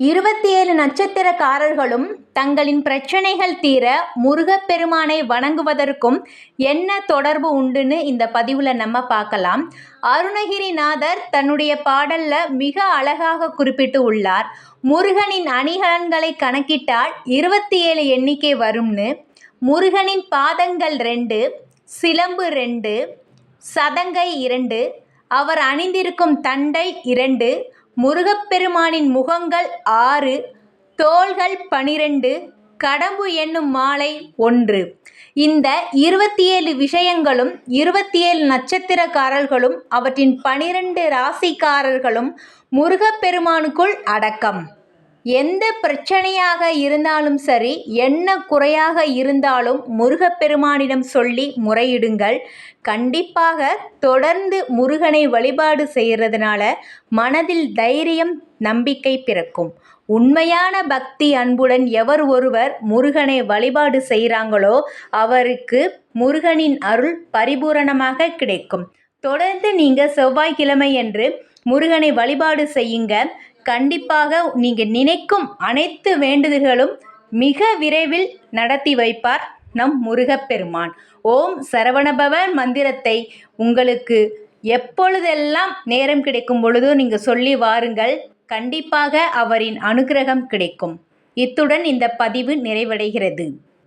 இருபத்தி ஏழு நட்சத்திரக்காரர்களும் தங்களின் பிரச்சனைகள் தீர முருகப்பெருமானை வணங்குவதற்கும் என்ன தொடர்பு உண்டுன்னு இந்த பதிவில் நம்ம பார்க்கலாம். அருணகிரிநாதர் தன்னுடைய பாடல்ல மிக அழகாக குறிப்பிட்டு உள்ளார். முருகனின் அணிகலன்களை கணக்கிட்டால் இருபத்தி ஏழு எண்ணிக்கை வரும்னு. முருகனின் பாதங்கள் ரெண்டு சிலம்பு ரெண்டு சதங்கை இரண்டு அவர் அணிந்திருக்கும் தண்டை இரண்டு முருகப்பெருமானின் முகங்கள் ஆறு தோள்கள் பனிரெண்டு கடம்பு என்னும் மாலை ஒன்று. இந்த இருபத்தி ஏழு விஷயங்களும் இருபத்தி ஏழு நட்சத்திரக்காரர்களும் அவற்றின் பனிரெண்டு ராசிக்காரர்களும் முருகப்பெருமானுக்குள் அடக்கம். எந்த பிரச்சனையாக இருந்தாலும் சரி என்ன குறையாக இருந்தாலும் முருகப்பெருமானிடம் சொல்லி முறையிடுங்கள். கண்டிப்பாக தொடர்ந்து முருகனை வழிபாடு செய்கிறதுனால மனதில் தைரியம் நம்பிக்கை பிறக்கும். உண்மையான பக்தி அன்புடன் எவர் ஒருவர் முருகனை வழிபாடு செய்கிறாங்களோ அவருக்கு முருகனின் அருள் பரிபூரணமாக கிடைக்கும். தொடர்ந்து நீங்கள் செவ்வாய்க்கிழமை என்று முருகனை வழிபாடு செய்யுங்க. கண்டிப்பாக நீங்கள் நினைக்கும் அனைத்து வேண்டுதல்களும் மிக விரைவில் நடத்தி வைப்பார் நம் முருகப்பெருமான். ஓம் சரவணபவ மந்திரத்தை உங்களுக்கு எப்பொழுதெல்லாம் நேரம் கிடைக்கும் பொழுதோ நீங்கள் சொல்லி வாருங்கள். கண்டிப்பாக அவரின் அனுகிரகம் கிடைக்கும். இத்துடன் இந்த பதிவு நிறைவடைகிறது.